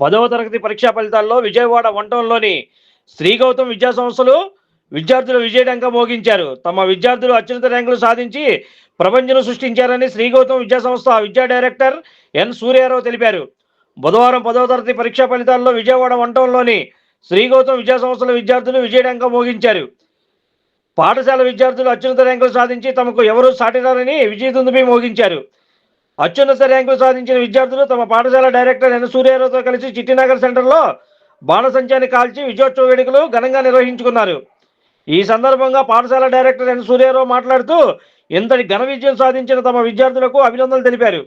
పదవ తరగతి పరీక్షా ఫలితాల్లో విజయవాడ వంటంలోని శ్రీ గౌతమ్ విద్యా సంస్థలు విద్యార్థులు విజయడంక మోగించారు. తమ విద్యార్థులు అత్యున్నత ర్యాంకులు సాధించి ప్రపంచం సృష్టించారని శ్రీ గౌతమ్ విద్యా సంస్థ విద్యా డైరెక్టర్ ఎన్ సూర్యారావు తెలిపారు. బుధవారం పదవ తరగతి పరీక్షా ఫలితాల్లో విజయవాడ వంటంలోని శ్రీ గౌతమ్ విద్యా సంస్థల విద్యార్థులు విజయడంక మోగించారు. పాఠశాల విద్యార్థులు అత్యున్నత ర్యాంకులు సాధించి తమకు ఎవరూ సాటిరారని విజయదుందుబి మోగించారు. అత్యున్నత ర్యాంకులు సాధించిన విద్యార్థులు తమ పాఠశాల డైరెక్టర్ ఎన్. సూర్యారావుతో కలిసి చిట్టినగర్ సెంటర్లో బాణసంచాన్ని కాల్చి విజయోత్సవ వేడుకలు ఘనంగా నిర్వహించుకున్నారు. ఈ సందర్భంగా పాఠశాల డైరెక్టర్ ఎన్. సూర్యారావు మాట్లాడుతూ ఇంతటి ఘన విజయం సాధించిన తమ విద్యార్థులకు అభినందనలు తెలిపారు.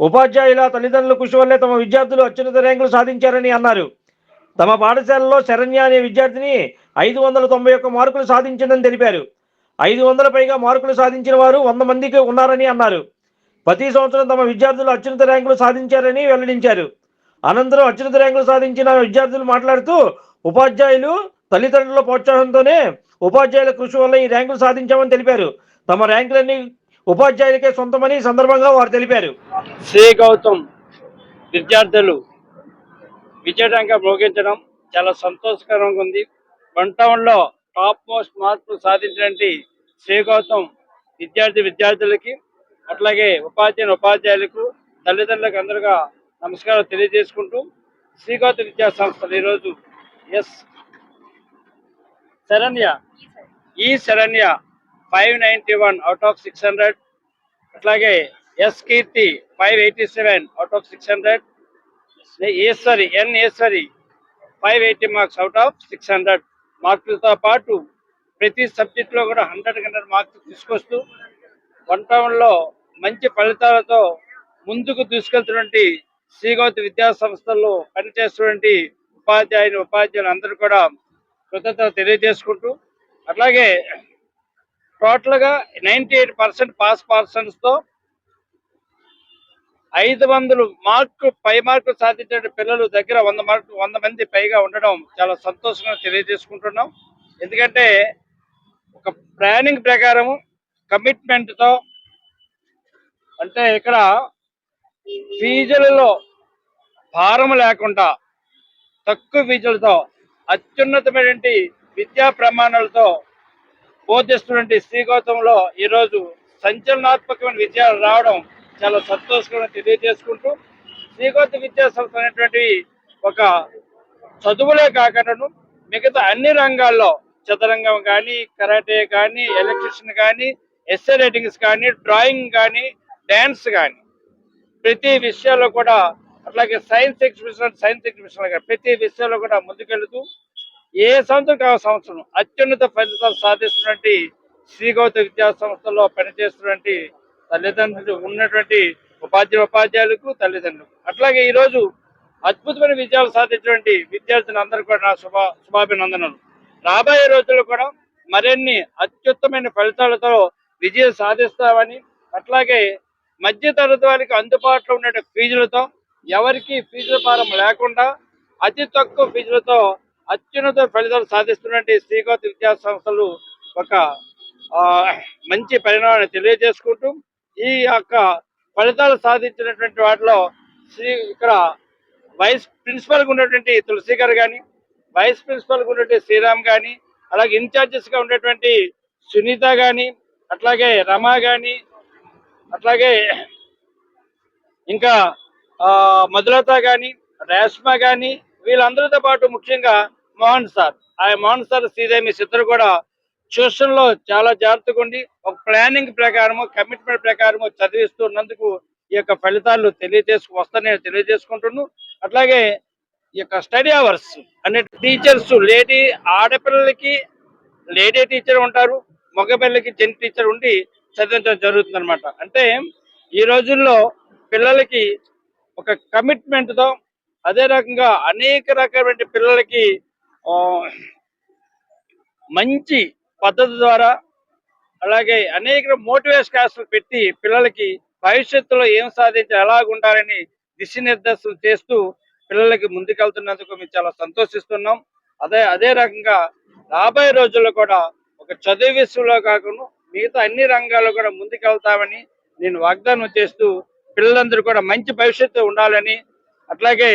ఉపాధ్యాయుల తల్లిదండ్రుల కృషి వల్లే తమ విద్యార్థులు అత్యున్నత ర్యాంకులు సాధించారని అన్నారు. తమ పాఠశాలలో శరణ్య అనే విద్యార్థిని ఐదు వందల తొంభై ఒక్క మార్కులు సాధించిందని తెలిపారు. ఐదు వందల పైగా మార్కులు సాధించిన వారు వంద మందికి ఉన్నారని అన్నారు. ప్రతి సంవత్సరం తమ విద్యార్థులు అత్యున్నత ర్యాంకులు సాధించారని వెల్లడించారు. అనంతరం అత్యున్నత ర్యాంకులు సాధించిన విద్యార్థులు మాట్లాడుతూ ఉపాధ్యాయులు తల్లిదండ్రుల ప్రోత్సాహంతోనే ఉపాధ్యాయుల కృషి వల్ల ఈ ర్యాంకులు సాధించామని తెలిపారు. తమ ర్యాంకులన్నీ ఉపాధ్యాయులకే సొంతమని సందర్భంగా వారు తెలిపారు. శ్రీ గౌతమ్ విద్యార్థులు విజయడంగా మోగించడం చాలా సంతోషకరంగా ఉంది. వన్ టౌన్లో టాప్ మోస్ట్ మార్కులు సాధించినటువంటి శ్రీ గౌతమ్ విద్యార్థి విద్యార్థులకి అట్లాగే ఉపాధ్యాయుని ఉపాధ్యాయులకు తల్లిదండ్రులకు అందరుగా నమస్కారం తెలియజేసుకుంటూ శ్రీకాంత విద్యా సంస్థలు ఈరోజు ఎస్ శరణ్య ఈ Saranya five ninety one out of six hundred అట్లాగే S Keerthi five eighty seven out of six hundred Eswari N Eswari five eighty marks out of six hundred. మార్కులతో పాటు ప్రతి సబ్జెక్టులో కూడా హండ్రెడ్ హండ్రెడ్ మార్క్స్ తీసుకొస్తూ one టౌన్లో మంచి ఫలితాలతో ముందుకు తీసుకెళ్తున్నటువంటి శ్రీగౌతి విద్యా సంస్థల్లో పనిచేస్తున్నటువంటి ఉపాధ్యాయుని ఉపాధ్యాయులు అందరూ కూడా కృతజ్ఞత తెలియజేసుకుంటూ అట్లాగే టోటల్గా నైంటీ ఎయిట్ పర్సెంట్ పాస్ పర్సన్స్తో ఐదు వందలు మార్కు పై మార్కు సాధించిన పిల్లలు దగ్గర వంద మార్కు వంద మంది పైగా ఉండడం చాలా సంతోషంగా తెలియజేసుకుంటున్నాం. ఎందుకంటే ఒక ప్లానింగ్ ప్రకారము కమిట్మెంట్తో అంటే ఇక్కడ ఫీజులలో భారం లేకుండా తక్కువ ఫీజులతో అత్యున్నతమైనటువంటి విద్యా ప్రమాణాలతో బోధిస్తున్నటువంటి శ్రీగౌతంలో ఈరోజు సంచలనాత్మకమైన విజయాలు రావడం చాలా సంతోషంగా తెలియజేసుకుంటూ శ్రీగౌత విద్యా సంస్థ అనేటువంటి ఒక చదువులే కాకుండా మిగతా అన్ని రంగాల్లో చదరంగం కానీ కరాటే కానీ ఎలక్ట్రిషియన్ కానీ ఎస్ఏ రైటింగ్స్ కానీ డ్రాయింగ్ కానీ డ్యాన్స్ కానీ ప్రతి విషయాల్లో కూడా అట్లాగే సైన్స్ ఎగ్జిబిషన్ సైన్స్ ఎగ్జిబిషన్ కానీ ప్రతి విషయాల్లో కూడా ముందుకెళ్తూ ఏ సంవత్సరం కావ సంవత్సరం అత్యున్నత ఫలితాలు సాధిస్తున్నటువంటి శ్రీగౌత విద్యా సంస్థల్లో పనిచేస్తున్నటువంటి తల్లిదండ్రులు ఉన్నటువంటి ఉపాధ్యాయ ఉపాధ్యాయులకు తల్లిదండ్రులకు. అట్లాగే ఈరోజు అద్భుతమైన విజయాలు సాధించినటువంటి విద్యార్థులు అందరూ కూడా నా శుభ శుభాభినందనలు. రాబోయే రోజుల్లో కూడా మరిన్ని అత్యుత్తమైన ఫలితాలతో విజయం సాధిస్తామని అట్లాగే మధ్యతరగతి వారికి అందుబాటులో ఉన్న ఫీజులతో ఎవరికి ఫీజుల భారం లేకుండా అతి తక్కువ ఫీజులతో అత్యున్నత ఫలితాలు సాధిస్తున్నటువంటి శ్రీగౌత విద్యా సంస్థలు ఒక మంచి పరిణామాన్ని తెలియజేసుకుంటూ ఈ యొక్క ఫలితాలు సాధించినటువంటి వాటిలో శ్రీ ఇక్కడ వైస్ ప్రిన్సిపల్గా ఉన్నటువంటి తులసి గారు కానీ వైస్ ప్రిన్సిపల్గా ఉన్నటువంటి శ్రీరామ్ కానీ అలాగే ఇన్ఛార్జెస్గా ఉన్నటువంటి సునీత కానీ అట్లాగే రమా కానీ అట్లాగే ఇంకా ఆ, మధులత కానీ రేష్మ కానీ వీళ్ళందరితో పాటు ముఖ్యంగా మోహన్ సార్. ఆ మోహన్ సార్ శ్రీదేవి ఇద్దరు కూడా ట్యూషన్లో చాలా జాగ్రత్తగా ఉండి ఒక ప్లానింగ్ ప్రకారము కమిట్మెంట్ ప్రకారము చదివిస్తున్నందుకు ఈ యొక్క ఫలితాలు తెలియజేసు వస్తాయని తెలియజేసుకుంటున్నాను. అట్లాగే ఈ యొక్క స్టడీ అవర్స్ అనే టీచర్స్ లేడీ ఆడపిల్లలకి లేడీ టీచర్ ఉంటారు. మగపిల్లలకి జెంట్ టీచర్ ఉండి చదివించడం జరుగుతుంది అనమాట అంటే ఈ రోజుల్లో పిల్లలకి ఒక కమిట్మెంట్తో అదే రకంగా అనేక రకమైన పిల్లలకి ఆ, మంచి పద్ధతి ద్వారా అలాగే అనేక మోటివేషన్ క్లాసులు పెట్టి పిల్లలకి భవిష్యత్తులో ఏం సాధించి ఎలా ఉండాలని దిశనిర్దేశం చేస్తూ పిల్లలకి ముందుకెళ్తున్నందుకు మేము చాలా సంతోషిస్తున్నాం. అదే అదే రకంగా రాబోయే రోజుల్లో కూడా ఒక చదువు విషయంలో కాకుండా మిగతా అన్ని రంగాల్లో కూడా ముందుకెళ్తామని నేను వాగ్దానం చేస్తూ పిల్లలందరూ కూడా మంచి భవిష్యత్తు ఉండాలని అట్లాగే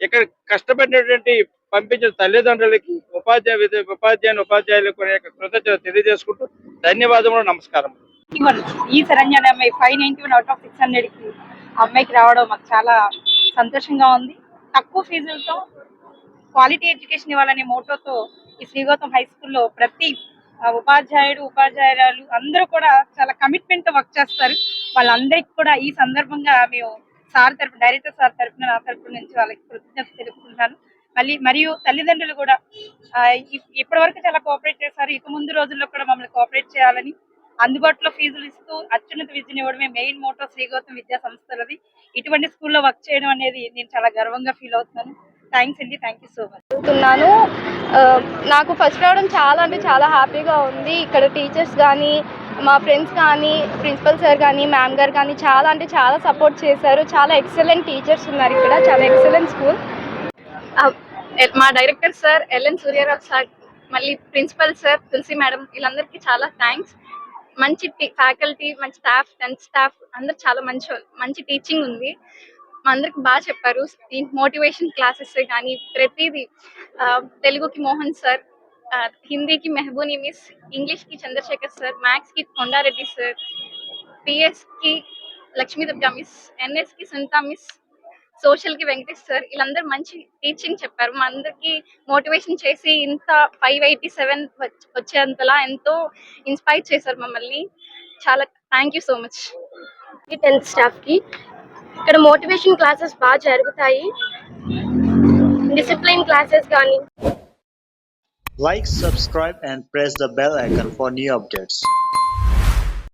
ఇక్కడ కష్టపడినటువంటి పంపించిన తల్లిదండ్రులకి ఉపాధ్యాయ ఉపాధ్యాయులు ఉపాధ్యాయులకు కూడా కృతజ్ఞత తెలియజేసుకుంటూ ధన్యవాదములు నమస్కారం. ఈ శరణ్య అమ్మాయి five ninety one out of six హండ్రెడ్కి అమ్మాయికి రావడం మాకు చాలా సంతోషంగా ఉంది. తక్కువ ఫీజులతో క్వాలిటీ ఎడ్యుకేషన్ ఇవ్వాలనే మోటోతో ఈ శ్రీగౌతమ్ హై స్కూల్లో ప్రతి ఉపాధ్యాయుడు ఉపాధ్యాయురాలు అందరూ కూడా చాలా కమిట్మెంట్తో వర్క్ చేస్తారు. వాళ్ళందరికీ కూడా ఈ సందర్భంగా మేము సార్ తరపు డైరెక్టర్ సార్ తరపున నా తరపు నుంచి వాళ్ళకి కృతజ్ఞత తెలుపుకుంటాను మళ్ళీ మరియు తల్లిదండ్రులు కూడా ఇప్పటి వరకు చాలా కోఆపరేట్ చేశారు. ఇక ముందు రోజుల్లో కూడా మమ్మల్ని కోఆపరేట్ చేయాలని అందుబాటులో ఫీజులు ఇస్తూ అత్యున్నత విద్యను ఇవ్వడమే మెయిన్ మోటో శ్రీగౌతమ్ విద్యా సంస్థలది. ఇటువంటి స్కూల్లో వర్క్ చేయడం అనేది నేను చాలా గర్వంగా ఫీల్ అవుతున్నాను. థ్యాంక్స్ అండి థ్యాంక్ యూ సో మచ్. చదువుతున్నాను నాకు ఫస్ట్ రావడం చాలా అంటే చాలా హ్యాపీగా ఉంది. ఇక్కడ టీచర్స్ కానీ మా ఫ్రెండ్స్ కానీ ప్రిన్సిపల్ సార్ కానీ మ్యామ్ గారు కానీ చాలా అంటే చాలా సపోర్ట్ చేశారు. చాలా ఎక్సలెంట్ టీచర్స్ ఉన్నారు ఇక్కడ చాలా ఎక్సలెంట్ స్కూల్. మా director sir LN Suryarao Suryarao sir principal sir Tulasi madam వీళ్ళందరికీ చాలా థ్యాంక్స్. మంచి ఫ్యాకల్టీ మంచి స్టాఫ్ టెన్త్ స్టాఫ్ అందరు చాలా మంచి మంచి టీచింగ్ ఉంది. మా అందరికి బాగా చెప్పారు. మోటివేషన్ క్లాసెస్ కానీ ప్రతిదీ ఆ, తెలుగుకి మోహన్ సార్ హిందీకి మెహబూని మిస్ ఇంగ్లీష్కి చంద్రశేఖర్ సార్ మ్యాథ్స్కి కొండారెడ్డి సార్ పిఎస్కి లక్ష్మీ దుర్గా మిస్ ఎన్ఎస్కి సునీత మిస్ సోషల్కి వెంకటేష్ సార్ వీళ్ళందరూ మంచి టీచింగ్ చెప్పారు. మా అందరికి మోటివేషన్ చేసి ఇంత ఫైవ్ ఎయిటీ సెవెన్ వచ్చేంతలా ఎంతో ఇన్స్పైర్ చేశారు మమ్మల్ని. చాలా thank you so much tenth స్టాఫ్కి ఇక్కడ మోటివేషన్ క్లాసెస్ బాగా జరుగుతాయి డిసిప్లిన్ క్లాసెస్ కానీ Like, subscribe, and press the bell icon for new updates.